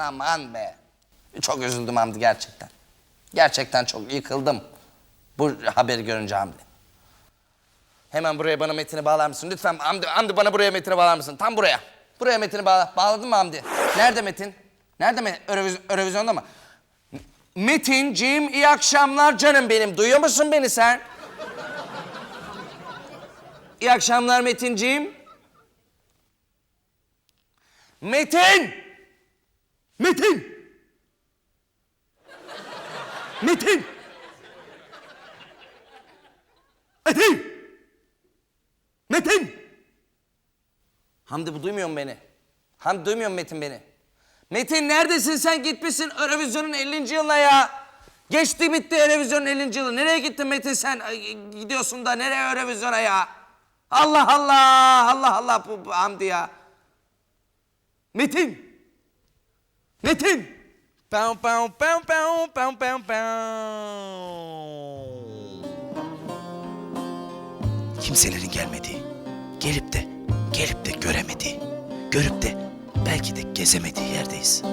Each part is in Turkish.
aman aman be. Çok üzüldüm Hamdi gerçekten. Gerçekten çok yıkıldım. Bu haberi görünce Hamdi. Hemen buraya bana metini bağlar mısın? Lütfen Hamdi, Hamdi bana buraya metini bağlar mısın? Tam buraya. Buraya metini bağla. Bağladın mı Hamdi? Nerede Metin? Nerede mi? Euroviz- Eurovizyonda mı? Metinciğim iyi akşamlar canım benim. Duyuyor musun beni sen? İyi akşamlar Metinciğim. Metin! Metin! Metin! Metin! Metin! Hamdi bu duymuyor mu beni? Hamdi duymuyor mu Metin beni? Metin neredesin sen gitmişsin Eurovizyon'un 50. yılına ya. Geçti bitti Eurovizyon'un 50. yılı. Nereye gittin Metin sen? Gidiyorsun da nereye Eurovizyon'a ya? Allah Allah! Allah Allah bu, bu Hamdi ya. Metin! Metin! Pão, pão, pão, pão, pão, pão, pão. Kimselerin gelmediği, gelip de, gelip de göremediği, görüp de belki de gezemediği yerdeyiz. 50.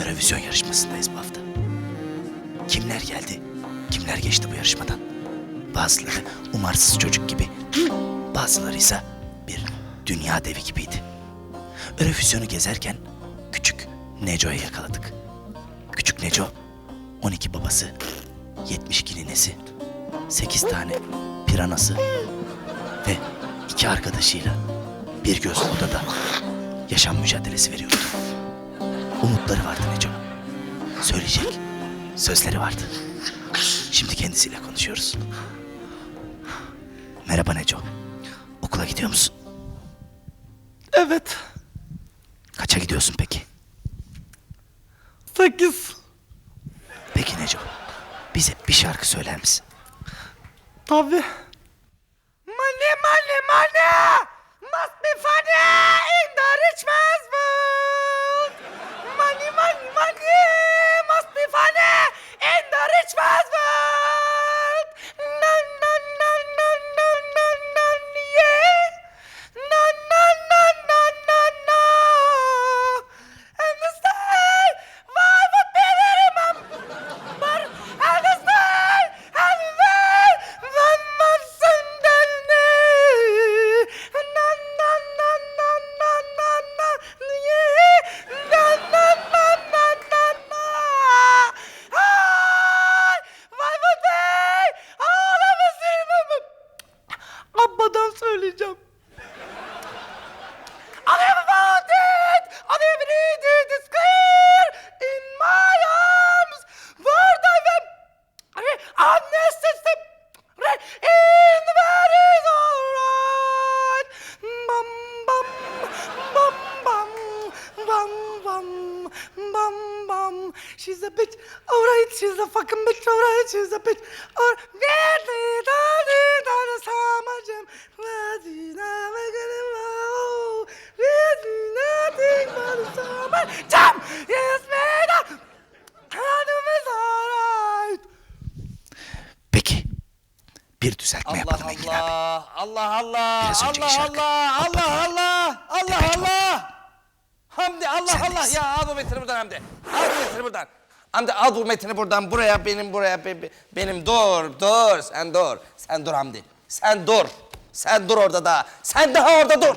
Eurovision yarışmasındayız bu hafta. Kimler geldi, kimler geçti bu yarışmadan? Bazıları umarsız çocuk gibi, bazıları ise bir dünya devi gibiydi. Eurovision'u gezerken küçük Neco'yu yakaladık. Küçük Neco, 12 babası, 72 ninesi, 8 tane piranası ve iki arkadaşıyla bir gözlü odada yaşam mücadelesi veriyordu. Umutları vardı Neco. Söyleyecek sözleri vardı. Şimdi kendisiyle konuşuyoruz. Merhaba Neco. Okula gidiyor musun? Evet. Kaça gidiyorsun peki? Sekiz. Peki Neco. Bize bir şarkı söyler misin? Tabii. Money, money, money She's a bitch, alright, she's a fucking bitch, alright, she's a bitch, alright. Samacım, nothing but a summer jam. Yes, man, is alright. Peki. Bir düzeltme yapalım Engin abi. Allah, Allah, Allah, Biraz önceki Allah, şarkı. Allah, Allah, Abba. Allah, Allah, Mode. Allah. Hamdi, Allah, Allah. Sendeyiz. Ya al bu metini buradan Hamdi. Al bu metini buradan. Hamdi al bu metini buradan buraya, benim buraya, be- be- benim dur, dur, sen dur. Sen dur Hamdi, sen dur. Sen dur orada da, sen daha orada dur.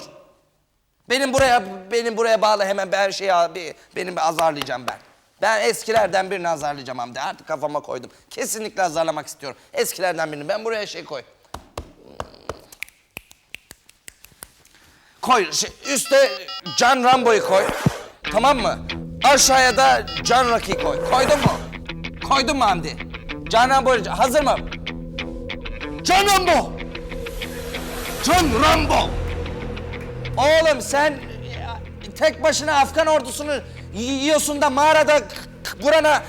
Benim buraya, benim buraya bağlı hemen ben şey abi, benim azarlayacağım ben. Ben eskilerden birini azarlayacağım Hamdi. Artık kafama koydum. Kesinlikle azarlamak istiyorum. Eskilerden birini. Ben buraya şey koy. Koy. Şey, üste Can Rambo'yu koy. Tamam mı? Aşağıya da Can Rocky koy. Koydun mu? Koydun mu Hamdi? Can Rambo hazır mı? Can Rambo! Can Rambo! Oğlum sen ya, tek başına Afgan ordusunu yiyorsun da mağarada burana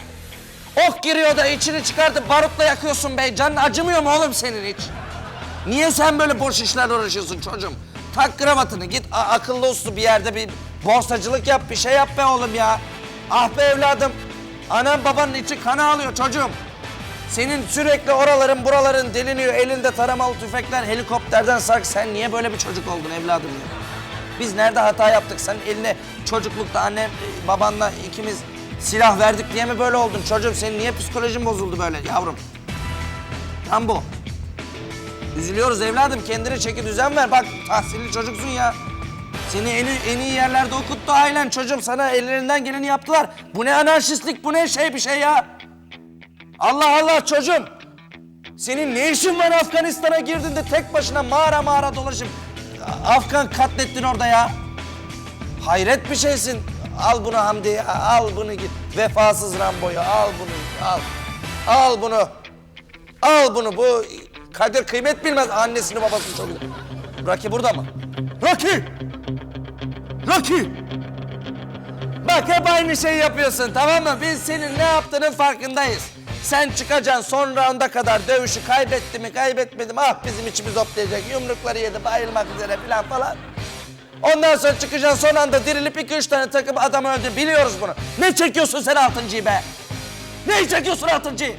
ok giriyor da içini çıkartıp barutla yakıyorsun be. Canın acımıyor mu oğlum senin hiç? Niye sen böyle boş işlerle uğraşıyorsun çocuğum? Tak kravatını git akıllı uslu bir yerde bir borsacılık yap bir şey yap be oğlum ya. Ah be evladım. Anam babanın içi kana alıyor çocuğum. Senin sürekli oraların buraların deliniyor elinde taramalı tüfekler helikopterden sark. Sen niye böyle bir çocuk oldun evladım ya? Biz nerede hata yaptık? Sen eline çocuklukta annem, babanla ikimiz silah verdik diye mi böyle oldun? Çocuğum senin niye psikolojin bozuldu böyle yavrum? Rambo. Üzülüyoruz evladım. Kendine çeki düzen ver. Bak tahsilli çocuksun ya. Seni en, iyi- en iyi yerlerde okuttu ailen çocuğum. Sana ellerinden geleni yaptılar. Bu ne anarşistlik, bu ne şey bir şey ya. Allah Allah çocuğum. Senin ne işin var Afganistan'a girdin de tek başına mağara mağara dolaşıp Afgan katlettin orada ya. Hayret bir şeysin. Al bunu Hamdi, al bunu git. Vefasız Rambo'yu al bunu, al. Al bunu. Al bunu. Bu kadir kıymet bilmez. Annesini babasını çok. Rocky burada mı? Rocky! Rocky! Bak hep aynı şeyi yapıyorsun tamam mı? Biz senin ne yaptığının farkındayız. Sen çıkacaksın son rounda kadar dövüşü kaybetti mi kaybetmedi mi ah bizim içimiz hoplayacak yumrukları yedi bayılmak üzere falan falan. Ondan sonra çıkacaksın son anda dirilip iki üç tane takım adam öldü biliyoruz bunu. Ne çekiyorsun sen altıncıyı be? Neyi çekiyorsun altıncıyı?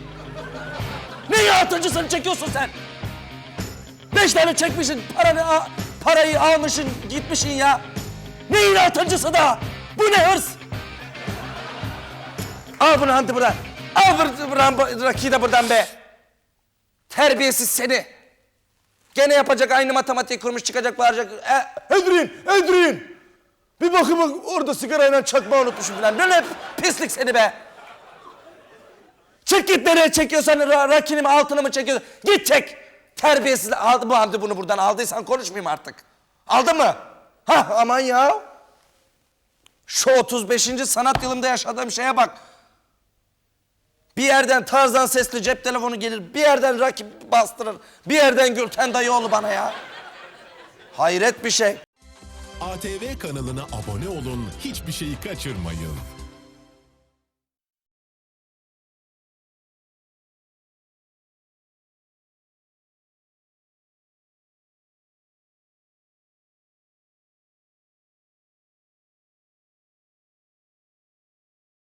Neyi altıncısını çekiyorsun sen? Beş tane çekmişsin paranı, parayı almışsın gitmişsin ya. Neyin altıncısı da? Bu ne hırs? Al bunu Hamdi buradan. Al bu Rambo, Raki'yi de buradan be. Terbiyesiz seni. Gene yapacak aynı matematik kurmuş çıkacak bağıracak. E, Edrin, Edrin. Bir bakın bak orada sigarayla çakma unutmuşum falan. Ne ne pislik seni be. Çık git nereye çekiyorsan ra rakini mi altını mı çekiyorsun? Git çek. Terbiyesiz. Aldı mı Hamdi bunu buradan aldıysan konuşmayayım artık. Aldı mı? Ha aman ya. Şu 35. sanat yılımda yaşadığım şeye bak. Bir yerden Tarzan sesli cep telefonu gelir, bir yerden rakip bastırır, bir yerden Gülten dayıoğlu bana ya. Hayret bir şey. ATV kanalına abone olun, hiçbir şeyi kaçırmayın.